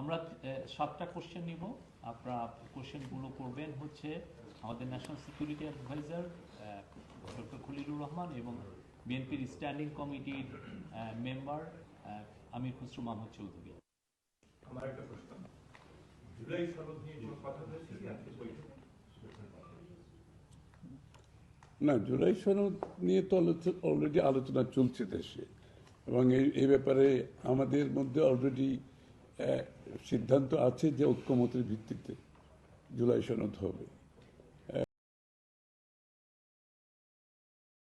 আমরা সাতটা কোশ্চেন নিব। আপনারা কোশ্চেনগুলো করবেন হচ্ছে আমাদের national security adviser doctor Khalilur Rahman এবং বিএনপির স্ট্যান্ডিং কমিটির মেম্বার আমির খুসরু মাহমুদ চৌধুরী। আমার একটা প্রশ্ন। জুলাই সনদ নিয়ে কোনো কথা হয়েছে কি? আজকে বৈঠকে? না জুলাই সনদ নিয়ে তো অলরেডি আলোচনা চলছে দেশে। এবং এই ব্যাপারে আমাদের মধ্যে অলরেডি সিদ্ধান্ত আছে যে ঐক্যমতের ভিত্তিতে জুলাই সনদ হবে।